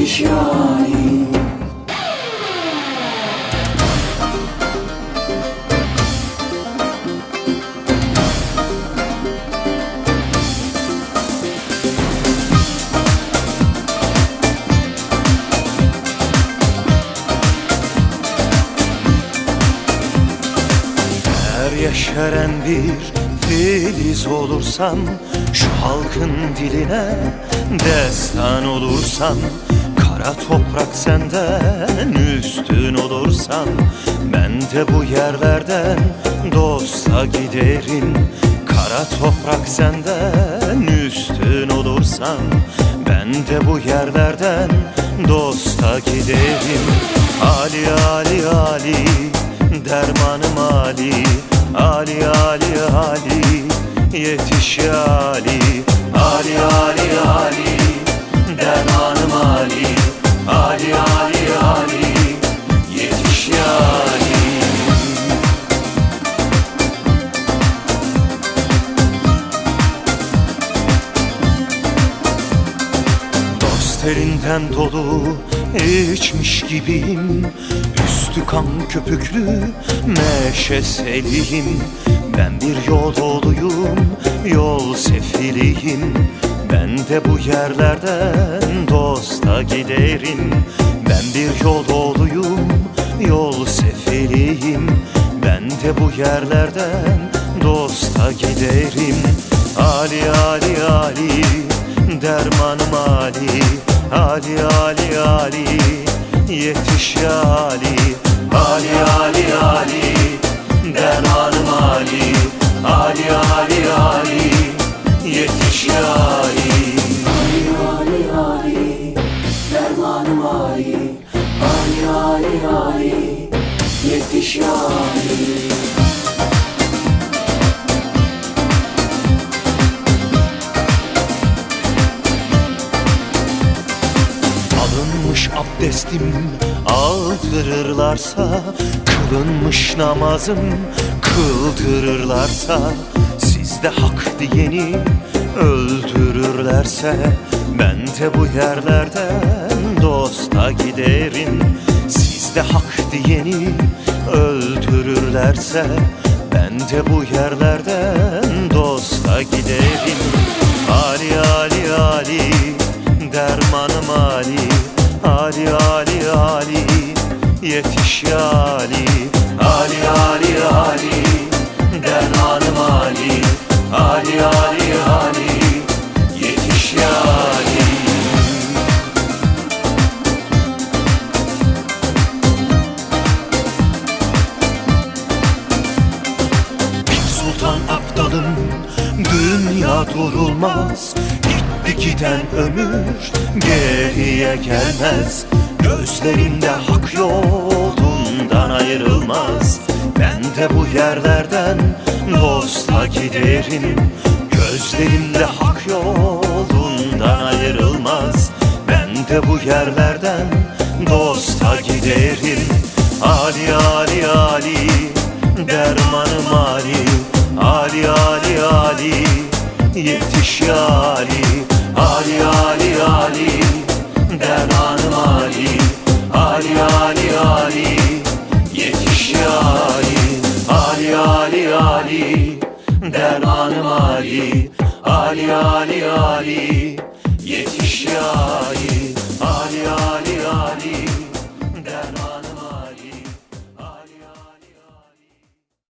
Yani Eğer yeşeren bir filiz olursan Şu halkın diline destan olursan Kara toprak senden üstün olursan Ben de bu yerlerden dosta giderim. Kara toprak senden üstün olursan Ben de bu yerlerden dosta giderim. Ali Ali Ali Dermanım Ali. Ali Ali Ali Yetiş Ali. Ali Ali Ali Dermanım Dost elinden dolu içmiş gibiyim. Üstü kan köpüklü meşeseliyim Ben bir yol doluyum, yol sefiliyim. Ben de bu yerlerden dosta giderim. Ben bir yol doluyum, yol sefiliyim. Ben de bu yerlerden dosta giderim. Ali Ali Ali Ali Ali Ali yetiş Ali. Ali Ali Ali Alınmış abdestim. Aldırırlarsa Kılınmış namazım. Kıldırırlarsa Sizde hak diyeni öldürürlerse Ben de bu yerlerden dosta giderim. Sizde hak diyeni öldürürlerse Ben de bu yerlerden dosta giderim ya Ali Ali Ali Ali dermanım Ali. Ali Ali Ali yetiş ya Ali Bir sultan aptalım Dünya durulmaz. Gitti giden ömür Geriye gelmez. Gözlerimde hak yolundan ayrılmaz. Ben de bu yerlerden Dosta giderim Gözlerimde hak yolundan ayrılmaz. Ben de bu yerlerden Dosta giderim Ali Ali Ali Dermanım Ali Ali Ali Ali Yetiş ya Ali Ali Ali Ali Dermanım Ali Ali Ali Ali Dermanım Ali Ali Ali Ali